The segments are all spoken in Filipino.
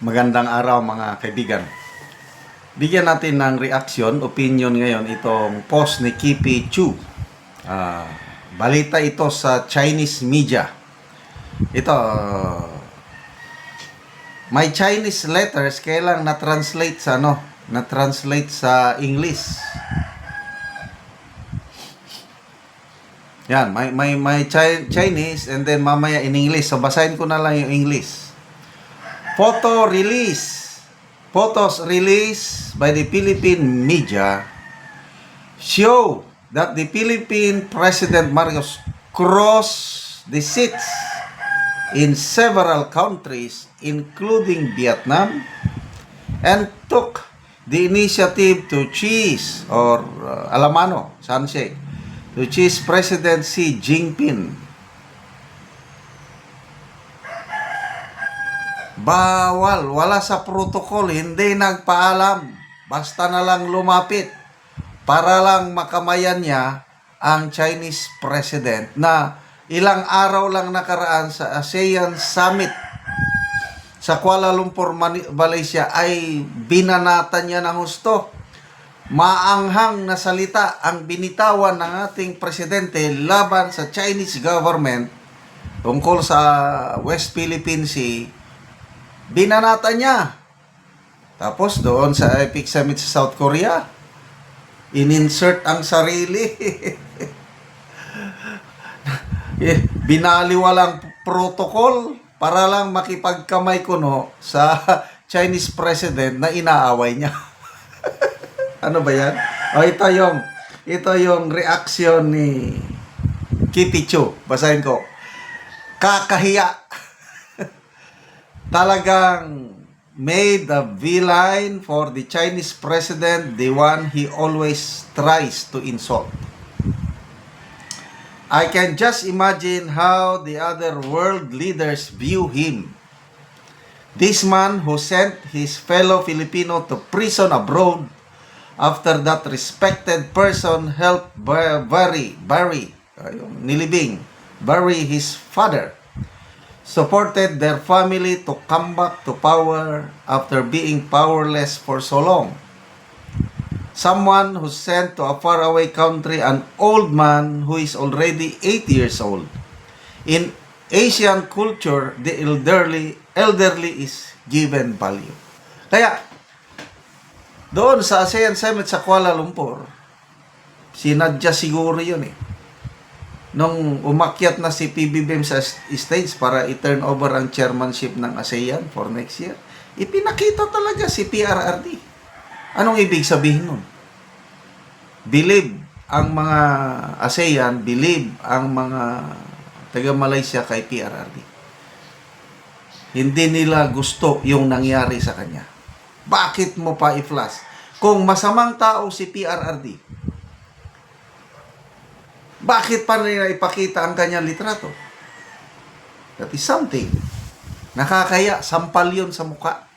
Magandang araw mga kaibigan. Bigyan natin ng reaction, opinion ngayon itong post ni Kipi Chu. Ah, balita ito sa Chinese media. Ito, ah, may Chinese letters kailang na-translate sa ano, na-translate sa English. Yan, may may may Chi- Chinese and then mamaya in English. So basahin ko na lang yung English. Photo release. Photos released by the Philippine media show that the Philippine President Marcos crossed the seats in several countries including Vietnam and took the initiative to choose or uh, alamano, handshake, to choose President Xi Jinping Bawal, wala sa protocol, hindi nagpaalam. Basta na lang lumapit para lang makamayan niya ang Chinese President na ilang araw lang nakaraan sa ASEAN Summit sa Kuala Lumpur, Malaysia ay binanatan niya ng husto. Maanghang na salita ang binitawan ng ating presidente laban sa Chinese government tungkol sa West Philippine Sea binanata niya. Tapos doon sa Epic Summit sa South Korea, in-insert ang sarili. Eh, Binaliwalang protocol para lang makipagkamay kuno sa Chinese president na inaaway niya. ano ba yan? O ito yung ito yung reaction ni Kitty Chu. Basahin ko. Kakahiya talagang made a V-line for the Chinese president, the one he always tries to insult. I can just imagine how the other world leaders view him. This man who sent his fellow Filipino to prison abroad after that respected person helped bu- bury, bury, ayun, nilibing, bury his father supported their family to come back to power after being powerless for so long. Someone who sent to a faraway country an old man who is already 8 years old. In Asian culture, the elderly elderly is given value. Kaya doon sa ASEAN Summit sa Kuala Lumpur, sinadya siguro yun eh nung umakyat na si PBBM sa stage para i-turn over ang chairmanship ng ASEAN for next year, ipinakita talaga si PRRD. Anong ibig sabihin nun? Believe ang mga ASEAN, believe ang mga taga Malaysia kay PRRD. Hindi nila gusto yung nangyari sa kanya. Bakit mo pa i-flash? Kung masamang tao si PRRD, bakit pa nila ipakita ang kanyang litrato? That is something. Nakakaya, sampal yun sa mukha.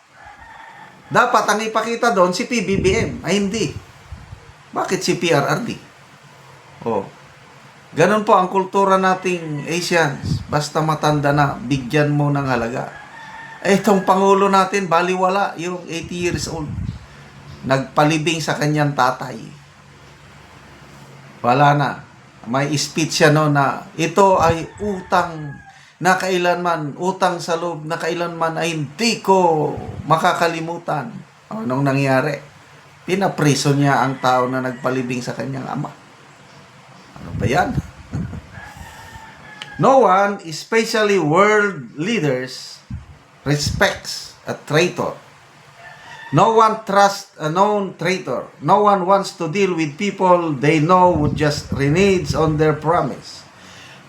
Dapat ang ipakita doon si PBBM, ay hindi. Bakit si PRRD? Oh. Ganun po ang kultura nating Asians. Basta matanda na, bigyan mo ng halaga. Itong Pangulo natin, baliwala, yung 80 years old. Nagpalibing sa kanyang tatay. Wala na may speech siya no na ito ay utang na kailanman, utang sa loob na kailanman ay hindi ko makakalimutan. Anong nangyari? Pinapriso niya ang tao na nagpalibing sa kanyang ama. Ano ba yan? no one, especially world leaders, respects a traitor. No one trusts a known traitor. No one wants to deal with people they know would just renege on their promise.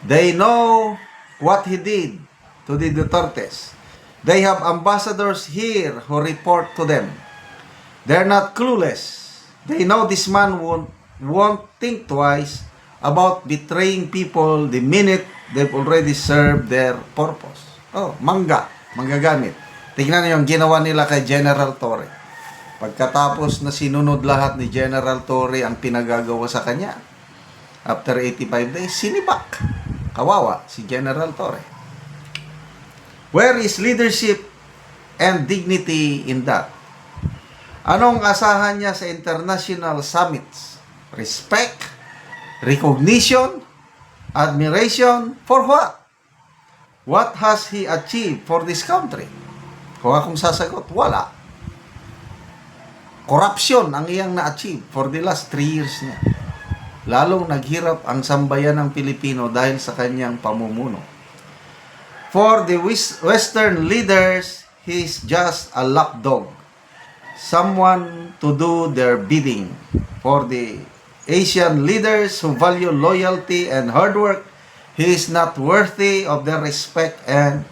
They know what he did to the Dutertes. They have ambassadors here who report to them. They're not clueless. They know this man won't, won't think twice about betraying people the minute they've already served their purpose. Oh, mangga. Manggagamit. Tingnan niyo yung ginawa nila kay General Torre. Pagkatapos na sinunod lahat ni General Torre ang pinagagawa sa kanya, after 85 days, sinibak. Kawawa si General Torre. Where is leadership and dignity in that. Anong asahan niya sa international summits? Respect, recognition, admiration, for what? What has he achieved for this country? Kung akong sasagot, wala. Corruption ang iyang na-achieve for the last three years niya. Lalong naghirap ang sambayan ng Pilipino dahil sa kanyang pamumuno. For the Western leaders, he is just a lapdog. Someone to do their bidding. For the Asian leaders who value loyalty and hard work, he is not worthy of their respect and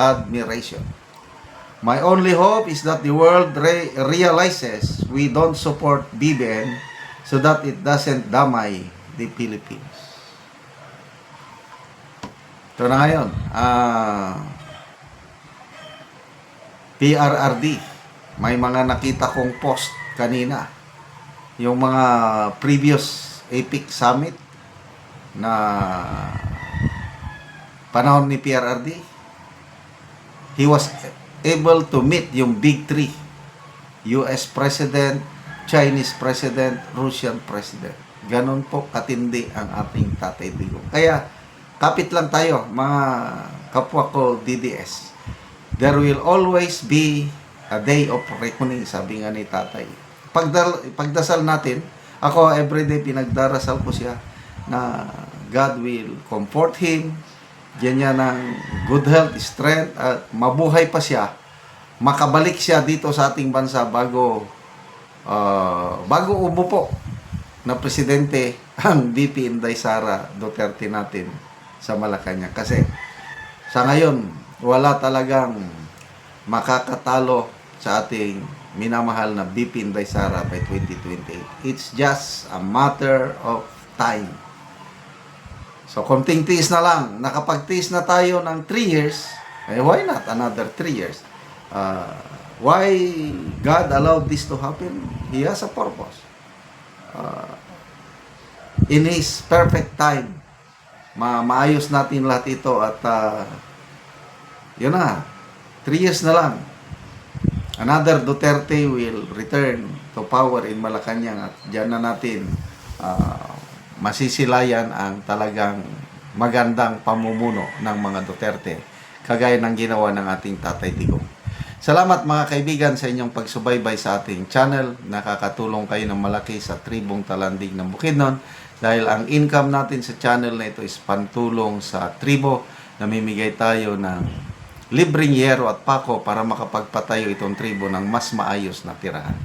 admiration. My only hope is that the world re- realizes we don't support BBM so that it doesn't damay the Philippines. Ito na ngayon. Ah, PRRD. May mga nakita kong post kanina. Yung mga previous APIC summit na panahon ni PRRD. He was able to meet yung big three. US President, Chinese President, Russian President. Ganon po katindi ang ating Tatay Digong. Kaya, kapit lang tayo, mga kapwa ko DDS. There will always be a day of reckoning, sabi nga ni Tatay. Pagdal, pagdasal natin, ako everyday pinagdarasal ko siya na God will comfort him, Diyan niya ng good health, strength, at mabuhay pa siya. Makabalik siya dito sa ating bansa bago ah, bago umupo na presidente ang VP Inday Sara Duterte natin sa Malacanang. Kasi sa ngayon, wala talagang makakatalo sa ating minamahal na VP Inday Sara by 2028. It's just a matter of time. So, konting tiis na lang. Nakapagtiis na tayo ng 3 years. Eh, why not another 3 years? Uh, why God allowed this to happen? He has a purpose. Uh, in His perfect time, ma maayos natin lahat ito at uh, yun na, 3 years na lang. Another Duterte will return to power in Malacanang at dyan na natin uh, masisilayan ang talagang magandang pamumuno ng mga Duterte kagaya ng ginawa ng ating Tatay Digong. Salamat mga kaibigan sa inyong pagsubaybay sa ating channel. Nakakatulong kayo ng malaki sa tribong talandig ng Bukidnon dahil ang income natin sa channel na ito is pantulong sa tribo. Namimigay tayo ng libreng yero at pako para makapagpatayo itong tribo ng mas maayos na tirahan.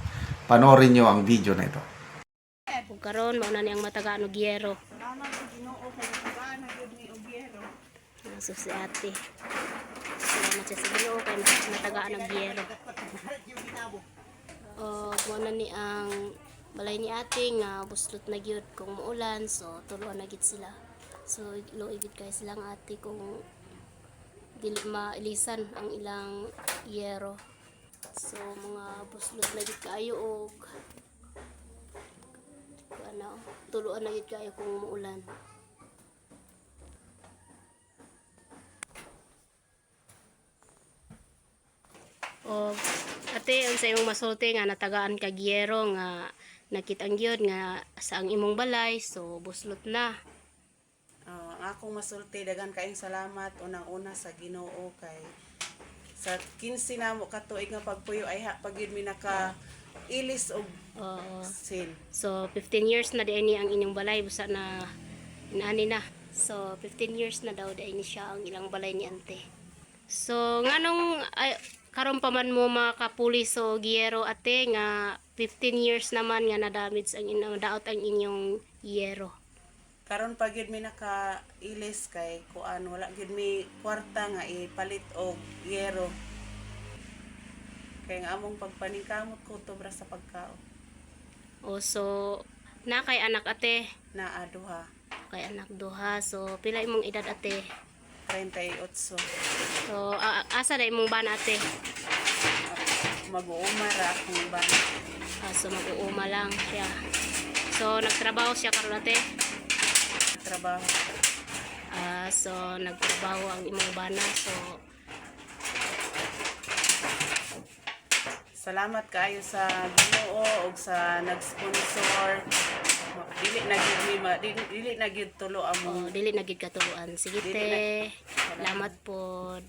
Panoorin nyo ang video na ito. Karon mao na niyang matagaan og yero. Naso si ate. Salamat siya sa Ginoo kay matagaan og yero. O mo na ni ang balay ni ate nga buslot na gyud kung muulan so tuluan na gid sila. So luoy gid kay silang ate kung dili mailisan ang ilang yero. So mga buslot na gid kaayo og ano, tuluan na yun kayo kung umuulan. O, ate, ang sa imong masulti nga natagaan ka giyero nga nakitang gyud nga sa ang imong balay, so buslot na. Ang akong masulti dagan kaayong salamat unang-una sa Ginoo kay sa 15 na mo katuig nga pagpuyo ay ha pagid mi naka ilis og Oo. sin. So, 15 years na di ni ang inyong balay busa na inani na. So, 15 years na daw di ni siya ang ilang balay ni ante. So, nganong ay, karon pa man mo makapuli so giyero ate nga 15 years naman nga na-damage ang inyong daot ang inyong yero. Karon pagid mi naka ilis kay kuan wala gid mi kwarta nga ipalit og yero. Kay nga among pagpaningkamot ko tobra sa pagkaon O so, na kay anak ate, na aduha kay anak duha. So, pila imong edad ate? 38 So, a- asa na imong bana ate? mag-uumara akong bana. Ah, so, mag-uuma lang siya. So, nagtrabaho siya karon ate? Trabaho. Ah, so nagtrabaho ang imong bana so salamat kaayo sa Ginoo ug sa nag-sponsor. Dili na gyud mi dili, dili na gyud tulo Oh, among dili na gid katuluan. Sige te. Salamat pod.